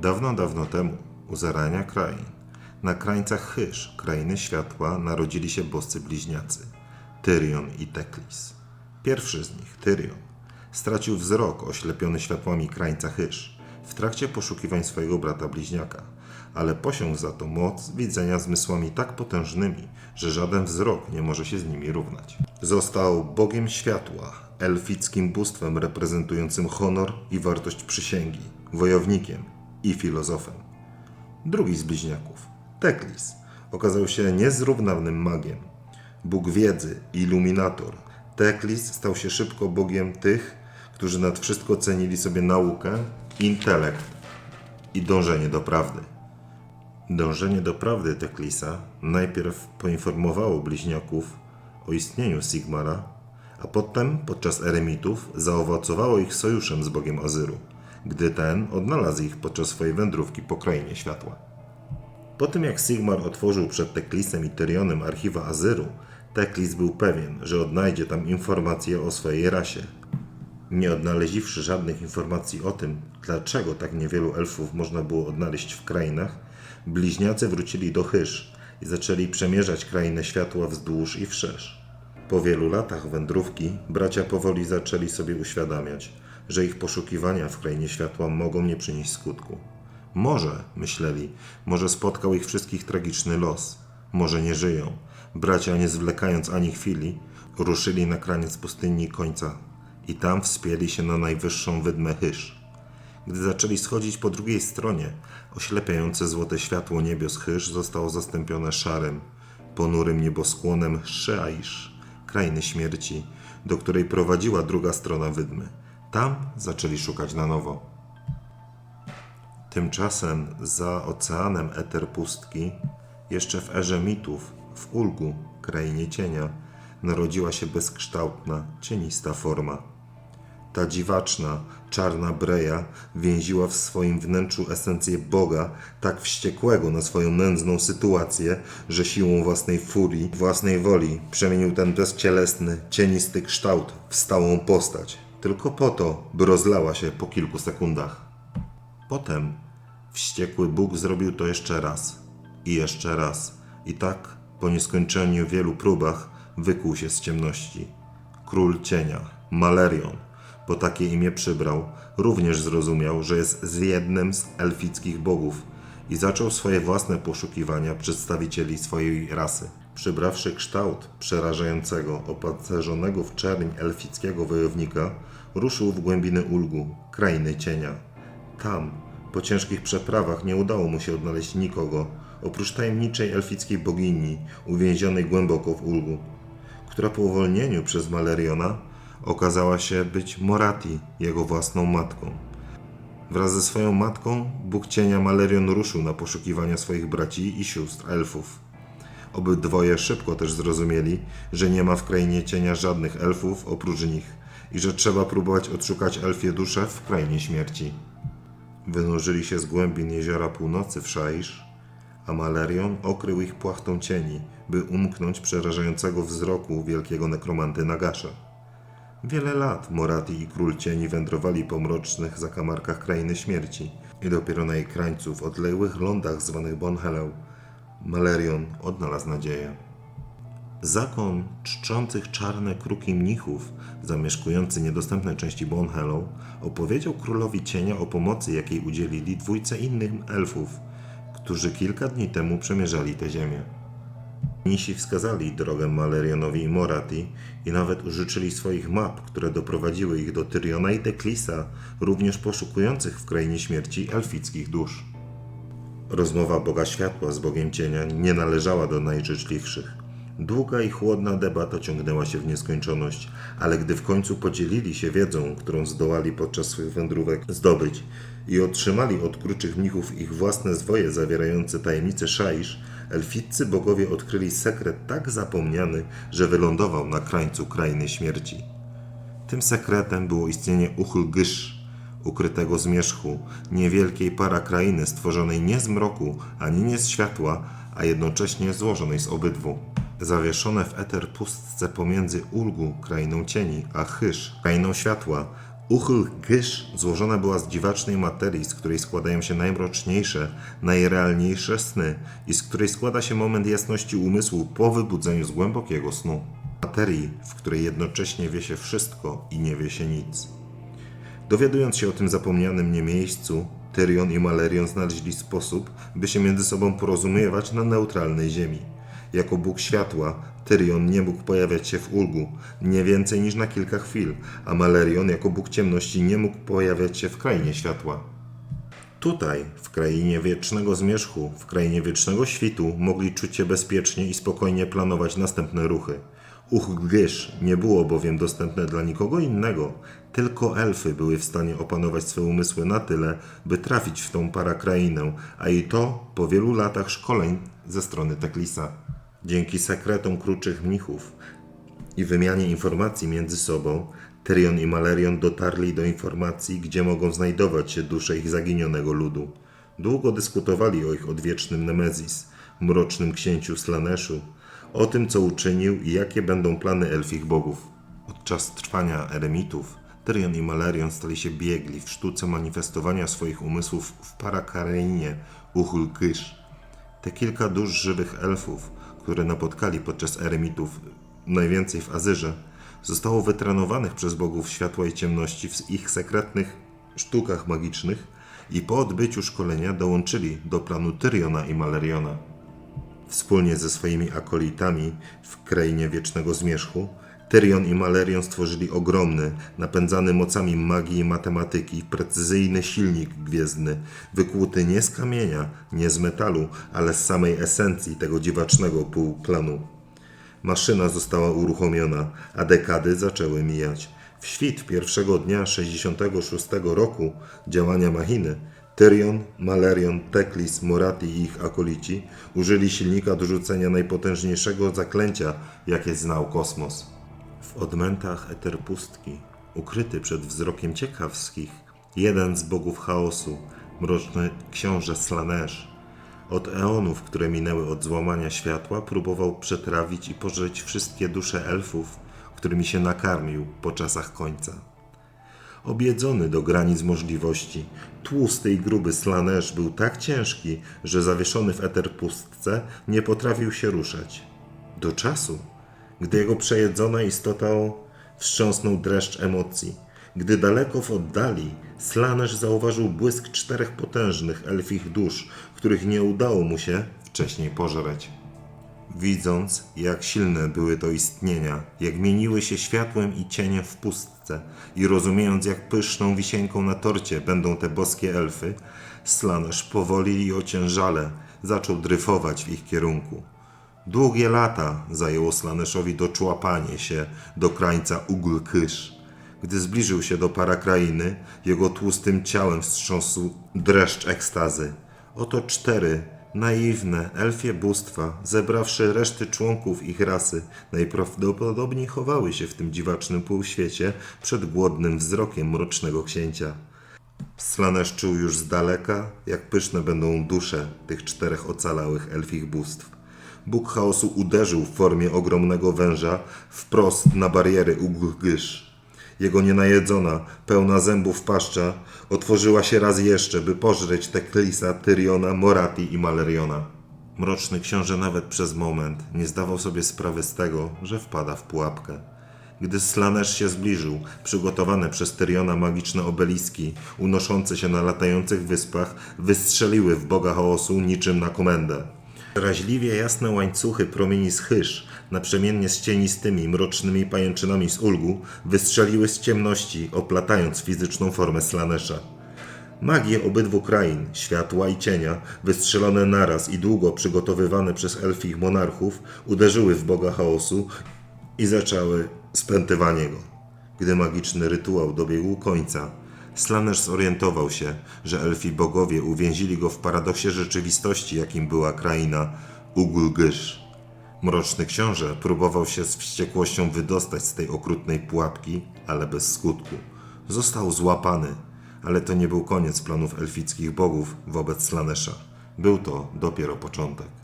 Dawno, dawno temu, u zarania krain, na krańcach Hysz, krainy światła, narodzili się boscy bliźniacy, Tyrion i Teklis. Pierwszy z nich, Tyrion, stracił wzrok oślepiony światłami krańca Hysz w trakcie poszukiwań swojego brata bliźniaka, ale posiągł za to moc widzenia zmysłami tak potężnymi, że żaden wzrok nie może się z nimi równać. Został bogiem światła, elfickim bóstwem reprezentującym honor i wartość przysięgi, wojownikiem i filozofem. Drugi z bliźniaków, Teklis, okazał się niezrównanym magiem. Bóg wiedzy, iluminator. Teklis stał się szybko bogiem tych, którzy nad wszystko cenili sobie naukę, intelekt i dążenie do prawdy. Dążenie do prawdy Teklisa najpierw poinformowało bliźniaków o istnieniu Sigmara, a potem podczas eremitów zaowocowało ich sojuszem z bogiem Azyru, gdy ten odnalazł ich podczas swojej wędrówki po krainie światła. Po tym jak Sigmar otworzył przed Teklisem i Tyrionem archiwa Azyru, Teklis był pewien, że odnajdzie tam informacje o swojej rasie. Nie odnaleziwszy żadnych informacji o tym, dlaczego tak niewielu elfów można było odnaleźć w krainach, bliźniacy wrócili do Hysz i zaczęli przemierzać krainę światła wzdłuż i wszerz. Po wielu latach wędrówki bracia powoli zaczęli sobie uświadamiać, że ich poszukiwania w krainie światła mogą nie przynieść skutku. Może, myśleli, może spotkał ich wszystkich tragiczny los. Może nie żyją. Bracia, nie zwlekając ani chwili, ruszyli na kraniec pustyni końca i tam wspięli się na najwyższą wydmę Hysz. Gdy zaczęli schodzić po drugiej stronie, oślepiające złote światło niebios Hysz zostało zastąpione szarym, ponurym nieboskłonem Sheaisz, krainy śmierci, do której prowadziła druga strona wydmy. Tam zaczęli szukać na nowo. Tymczasem za oceanem eter pustki, jeszcze w erze mitów, w Ulgu, krainie cienia, narodziła się bezkształtna, cienista forma. Ta dziwaczna, czarna breja więziła w swoim wnętrzu esencję Boga, tak wściekłego na swoją nędzną sytuację, że siłą własnej furii, własnej woli przemienił ten bezcielesny, cienisty kształt w stałą postać, tylko po to, by rozlała się po kilku sekundach. Potem wściekły Bóg zrobił to jeszcze raz i jeszcze raz. I tak, po nieskończeniu wielu próbach, wykuł się z ciemności. Król cienia, Malerion, bo takie imię przybrał, również zrozumiał, że jest z jednym z elfickich bogów i zaczął swoje własne poszukiwania przedstawicieli swojej rasy. Przybrawszy kształt przerażającego, opancerzonego w czerń elfickiego wojownika, ruszył w głębiny Ulgu, krainy cienia. Tam, po ciężkich przeprawach, nie udało mu się odnaleźć nikogo, oprócz tajemniczej elfickiej bogini, uwięzionej głęboko w Ulgu, która po uwolnieniu przez Maleriona okazała się być Morati, jego własną matką. Wraz ze swoją matką, Bóg cienia Malerion ruszył na poszukiwania swoich braci i sióstr elfów. Obydwoje szybko też zrozumieli, że nie ma w krainie cienia żadnych elfów oprócz nich i że trzeba próbować odszukać elfie dusze w krainie śmierci. Wynurzyli się z głębin jeziora północy w Szaisz, a Malerion okrył ich płachtą cieni, by umknąć przerażającego wzroku wielkiego nekromanty Nagasza. Wiele lat Morati i Król Cieni wędrowali po mrocznych zakamarkach krainy śmierci i dopiero na jej krańcu w odległych lądach zwanych Bonheleu Malerion odnalazł nadzieję. Zakon czczących czarne kruki mnichów, zamieszkujący niedostępne części Bonhello, opowiedział królowi cienia o pomocy, jakiej udzielili dwójce innych elfów, którzy kilka dni temu przemierzali tę ziemię. Nisi wskazali drogę Malerionowi i Morati i nawet użyczyli swoich map, które doprowadziły ich do Tyriona i Teklisa, również poszukujących w krainie śmierci elfickich dusz. Rozmowa Boga Światła z Bogiem Cienia nie należała do najżyczliwszych. Długa i chłodna debata ciągnęła się w nieskończoność, ale gdy w końcu podzielili się wiedzą, którą zdołali podczas swych wędrówek zdobyć i otrzymali od kruczych mnichów ich własne zwoje zawierające tajemnice Szaisz, elficcy bogowie odkryli sekret tak zapomniany, że wylądował na krańcu krainy śmierci. Tym sekretem było istnienie Uchlgysz, ukrytego zmierzchu, niewielkiej parakrainy stworzonej nie z mroku, ani nie z światła, a jednocześnie złożonej z obydwu. Zawieszone w eter pustce pomiędzy Ulgu, krainą cieni, a Hysz, krainą światła, Uchyl Gysz złożona była z dziwacznej materii, z której składają się najmroczniejsze, najrealniejsze sny i z której składa się moment jasności umysłu po wybudzeniu z głębokiego snu. Materii, w której jednocześnie wie się wszystko i nie wie się nic. Dowiadując się o tym zapomnianym nie miejscu, Tyrion i Malerion znaleźli sposób, by się między sobą porozumiewać na neutralnej ziemi. Jako Bóg światła, Tyrion nie mógł pojawiać się w ulgu, nie więcej niż na kilka chwil, a Malerion jako Bóg ciemności nie mógł pojawiać się w krainie światła. Tutaj, w krainie wiecznego zmierzchu, w krainie wiecznego świtu, mogli czuć się bezpiecznie i spokojnie planować następne ruchy. Uchgysz nie było bowiem dostępne dla nikogo innego, tylko elfy były w stanie opanować swe umysły na tyle, by trafić w tą parakrainę, a i to po wielu latach szkoleń ze strony Teklisa. Dzięki sekretom kruczych mnichów i wymianie informacji między sobą, Tyrion i Malerion dotarli do informacji, gdzie mogą znajdować się dusze ich zaginionego ludu. Długo dyskutowali o ich odwiecznym Nemezis, mrocznym księciu Slaneszu, o tym, co uczynił i jakie będą plany elfich bogów. Podczas trwania eremitów, Tyrion i Malerion stali się biegli w sztuce manifestowania swoich umysłów w parakarainie Uchulkysz. Te kilka dusz żywych elfów, które napotkali podczas eremitów, najwięcej w Azyrze, zostało wytrenowanych przez bogów światła i ciemności w ich sekretnych sztukach magicznych i po odbyciu szkolenia dołączyli do planu Tyriona i Maleriona. Wspólnie ze swoimi akolitami w krainie wiecznego zmierzchu, Tyrion i Malerion stworzyli ogromny, napędzany mocami magii i matematyki, precyzyjny silnik gwiezdny, wykłuty nie z kamienia, nie z metalu, ale z samej esencji tego dziwacznego półplanu. Maszyna została uruchomiona, a dekady zaczęły mijać. W świt pierwszego dnia 66 roku działania machiny, Tyrion, Malerion, Teklis, Morati i ich akolici użyli silnika do rzucenia najpotężniejszego zaklęcia, jakie znał kosmos. W odmętach eterpustki, ukryty przed wzrokiem ciekawskich, jeden z bogów chaosu, mroczny książę Slanesh, od eonów, które minęły od złamania światła, próbował przetrawić i pożreć wszystkie dusze elfów, którymi się nakarmił po czasach końca. Obiedzony do granic możliwości, tłusty i gruby Slanesh był tak ciężki, że zawieszony w eterpustce nie potrafił się ruszać. Do czasu, gdy jego przejedzona istota wstrząsnął dreszcz emocji. Gdy daleko w oddali Slanesh zauważył błysk czterech potężnych elfich dusz, których nie udało mu się wcześniej pożreć. Widząc, jak silne były to istnienia, jak mieniły się światłem i cieniem w pustce i rozumiejąc, jak pyszną wisienką na torcie będą te boskie elfy, Slanesh powoli i ociężale zaczął dryfować w ich kierunku. Długie lata zajęło Slaneszowi doczłapanie się do krańca Ugl-Kysz. Gdy zbliżył się do parakrainy, jego tłustym ciałem wstrząsł dreszcz ekstazy. Oto cztery naiwne elfie bóstwa, zebrawszy reszty członków ich rasy, najprawdopodobniej chowały się w tym dziwacznym półświecie przed głodnym wzrokiem mrocznego księcia. Slanesh czuł już z daleka, jak pyszne będą dusze tych czterech ocalałych elfich bóstw. Bóg chaosu uderzył w formie ogromnego węża wprost na bariery Uggysz. Jego nienajedzona, pełna zębów paszcza otworzyła się raz jeszcze, by pożreć Teklisa, Tyriona, Morati i Maleriona. Mroczny książę nawet przez moment nie zdawał sobie sprawy z tego, że wpada w pułapkę. Gdy Slanesh się zbliżył, przygotowane przez Tyriona magiczne obeliski, unoszące się na latających wyspach, wystrzeliły w boga chaosu niczym na komendę. Raźliwie jasne łańcuchy promieni z naprzemiennie z cienistymi, mrocznymi pajęczynami z ulgu, wystrzeliły z ciemności, oplatając fizyczną formę Slanesha. Magie obydwu krain, światła i cienia, wystrzelone naraz i długo przygotowywane przez elfich monarchów, uderzyły w boga chaosu i zaczęły spętywanie go. Gdy magiczny rytuał dobiegł końca, Slanesh zorientował się, że elfi bogowie uwięzili go w paradoksie rzeczywistości, jakim była kraina Ugulgysz. Mroczny książę próbował się z wściekłością wydostać z tej okrutnej pułapki, ale bez skutku. Został złapany, ale to nie był koniec planów elfickich bogów wobec Slanesha. Był to dopiero początek.